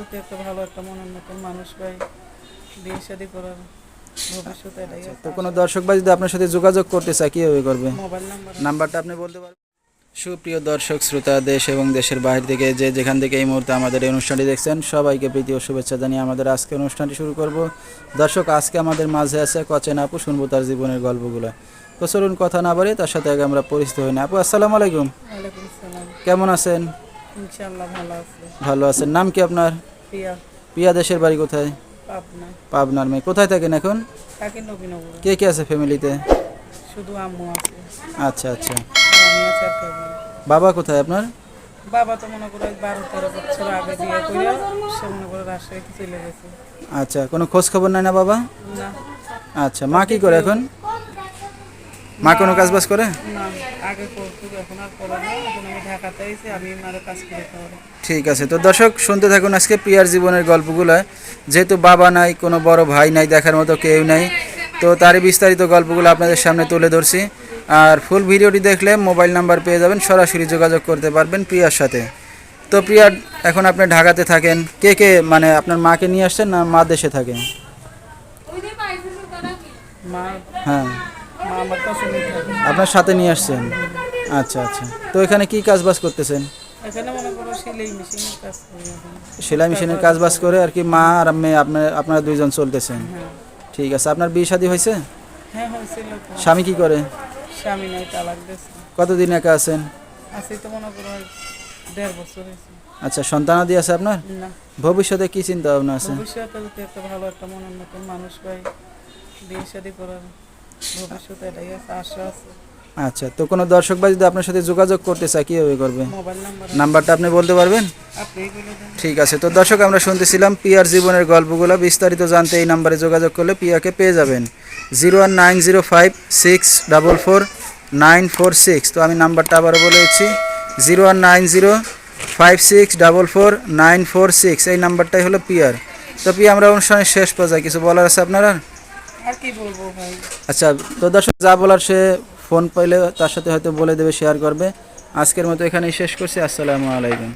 যদি একটা ভালো একটা মনের মতন মানুষ পাই বিয়ে শাদি করার ভবিষ্যৎ এটাই তো কোনো দর্শক ভাই যদি আপনার সাথে যোগাযোগ করতে চায় কীভাবে করবে? মোবাইল নাম্বার নাম্বারটা আপনি বলতে পারবেন? সুপ্রিয় দর্শক শ্রোতা দেশ এবং দেশের বাইরে থেকে যে যেখান থেকে এই মুহূর্তে আমাদের এই অনুষ্ঠানটি দেখছেন সবাইকে প্রীতি ও শুভেচ্ছা জানিয়ে আমাদের আজকে অনুষ্ঠানটি শুরু করব। দর্শক আজকে আমাদের মাঝে আছে কচেন আপু শুনব তার জীবনের গল্পগুলো। তো চলুন কথা না বাড়ি তার সাথে আগে আমরা পরিচিত হই না। আপু আসসালামু আলাইকুম। কেমন আছেন? ইনশাআল্লাহ ভালো আছে। ভালো আছেন। নাম কি আপনার? প্রিয়া। পিয়া দেশের বাড়ি কোথায়? পাবনা। পাবনার মেয়ে। কোথায় থাকেন এখন? থাকি নবীনগর। কে কে আছে ফ্যামিলিতে? শুধু আম্মু আছে। আচ্ছা আচ্ছা। আমি আছি আর কেউ নেই। বাবা কোথায় আপনার? বাবা তো মনে করো বারো তেরো বছর আগে বিয়ে করে সে মনে করো রাজশাহীতে চলে গেছে। আচ্ছা কোনো খোঁজ খবর নাই না বাবা? না। আচ্ছা মা কি করে এখন? মা কোনো কাজ বাজ করে? না আগে করতো এখন আর করে না এখন আমি ঢাকাতে আইছি আমি মারও কাজ করে খাওয়ার ঠিক আছে তো দর্শক শুনতে থাকুন আজকে প্রিয়ার জীবনের গল্পগুলো। যেহেতু বাবা নাই কোনো বড় ভাই নাই দেখার মতো কেউ নাই তো তারই বিস্তারিত গল্পগুলো আপনাদের সামনে তুলে ধরছি। আর ফুল ভিডিওটি দেখলে মোবাইল নাম্বার পেয়ে যাবেন সরাসরি যোগাযোগ করতে পারবেন প্রিয়ার সাথে। তো প্রিয়ার এখন আপনি ঢাকাতে থাকেন কে কে মানে আপনার মাকে নিয়ে আসছেন না মা দেশে থাকে মা হ্যাঁ। আপনার সাথে নিয়ে আসছেন? আচ্ছা আচ্ছা। তো এখানে কি কাজ বাজ করতেছেন সেলাই মেশিনের কাজ বাজ করে আর কি মা আর মেয়ে আপনার আপনারা দুইজন চলতেছেন। হ্যাঁ। ঠিক আছে আপনার বিয়ে শাদী হয়েছে? হ্যাঁ স্বামী কি করে? কতদিন একা আছেন? আচ্ছা সন্তানাদি আছে আপনার? ভবিষ্যতে কি চিন্তা ভাবনা আছে? ভবিষ্যতে একটা ভালো একটা মনের মানুষ পাই বিয়ে শাদি করার ভবিষ্যৎ এটাই আছে আশা আছে। আচ্ছা তো কোনো দর্শক ভাই যদি আপনার সাথে যোগাযোগ করতে চায় কীভাবে করবে? নাম্বারটা আপনি বলতে পারবেন? ঠিক আছে তো দর্শক আমরা শুনতেছিলাম পিয়ার জীবনের গল্পগুলো। বিস্তারিত জানতে এই নাম্বারে যোগাযোগ করলে পিয়াকে পেয়ে যাবেন। Zero one nine zero five six double four nine four six. তো আমি নাম্বারটা আবারও বলে দিচ্ছি। Zero one nine zero five six double four nine four six. এই নাম্বারটাই হলো পিয়ার। তো পিয়া আমরা অনুষ্ঠানের শেষ পর্যায়ে কিছু বলার আছে আপনার? আর কি বলব ভাই? আচ্ছা তো দর্শক, যা বলার সে ফোন পাইলে তার সাথে হয়তো বলে দেবে শেয়ার করবে। আজকের মতো এখানেই শেষ করছি, আসসালামু আলাইকুম।